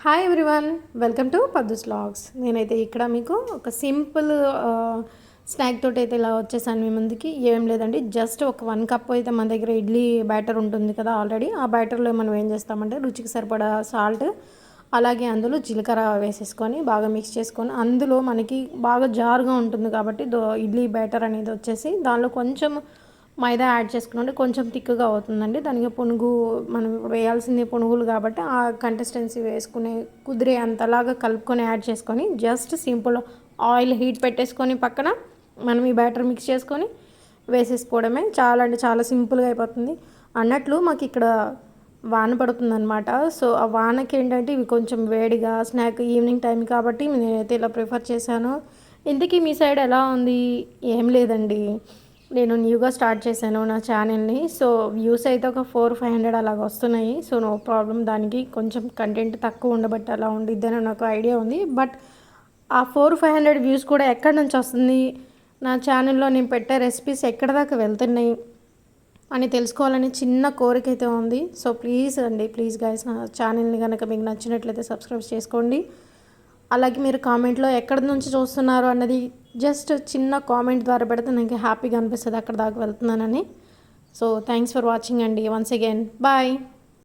Hi everyone welcome to Paddus logs నేనైతే ఇక్కడ మీకు ఒక సింపుల్ స్నాక్ తోటి అయితే ఇలా వచ్చేసాను మీ ముందుకి. ఏం లేదండి జస్ట్ ఒక వన్ కప్ అయితే మన దగ్గర ఇడ్లీ బ్యాటర్ ఉంటుంది కదా ఆల్రెడీ ఆ బ్యాటర్లో మనం ఏం చేస్తామంటే రుచికి సరిపడా సాల్ట్ అలాగే అందులో జీలకర్ర వేసేసుకొని బాగా మిక్స్ చేసుకొని అందులో మనకి బాగా జారుగా ఉంటుంది కాబట్టి దో ఇడ్లీ బ్యాటర్ అనేది వచ్చేసి దానిలో కొంచెం మైదా యాడ్ చేసుకుంటే కొంచెం థిక్గా అవుతుందండి. దానికి పునుగు మనం వేయాల్సింది పునుగులు కాబట్టి ఆ కంటెస్టెన్సీ వేసుకునే కుదిరే అంతలాగా కలుపుకొని యాడ్ చేసుకొని జస్ట్ సింపుల్ ఆయిల్ హీట్ పెట్టేసుకొని పక్కన మనం ఈ బ్యాటర్ మిక్స్ చేసుకొని వేసేసుకోవడమే చాలా అంటే చాలా సింపుల్గా అయిపోతుంది. అన్నట్లు మాకు ఇక్కడ వాన పడుతుందనమాట సో ఆ వానకి ఏంటంటే ఇవి కొంచెం వేడిగా స్నాక్ ఈవినింగ్ టైం కాబట్టి నేనైతే ఇలా ప్రిఫర్ చేశాను. ఇంతకీ మీ సైడ్ ఎలా ఉంది? ఏం లేదండి. నేను న్యూగా స్టార్ట్ చేశాను నా ఛానల్ని సో వ్యూస్ అయితే ఒక ఫోర్ ఫైవ్ హండ్రెడ్ అలాగ వస్తున్నాయి. సో నో ప్రాబ్లం దానికి కొంచెం కంటెంట్ తక్కువ ఉండబట్టి అలా ఉండిద్దని నాకు ఐడియా ఉంది. బట్ ఆ ఫోర్ ఫైవ్ హండ్రెడ్ వ్యూస్ కూడా ఎక్కడి నుంచి వస్తుంది? నా ఛానల్లో నేను పెట్టే రెసిపీస్ ఎక్కడి దాకా వెళ్తున్నాయి? అని తెలుసుకోవాలని చిన్న కోరిక అయితే ఉంది. సో ప్లీజ్ అండి ప్లీజ్ గైస్ నా ఛానల్ని కనుక మీకు నచ్చినట్లయితే సబ్స్క్రైబ్ చేసుకోండి. అలాగే మీరు కామెంట్లో ఎక్కడి నుంచి చూస్తున్నారు అన్నది జస్ట్ చిన్న కామెంట్ ద్వారా పెడితే నాకు హ్యాపీగా అనిపిస్తుంది అక్కడ దాకా వెళ్తున్నానని. సో థ్యాంక్స్ ఫర్ వాచింగ్ అండి. Once again bye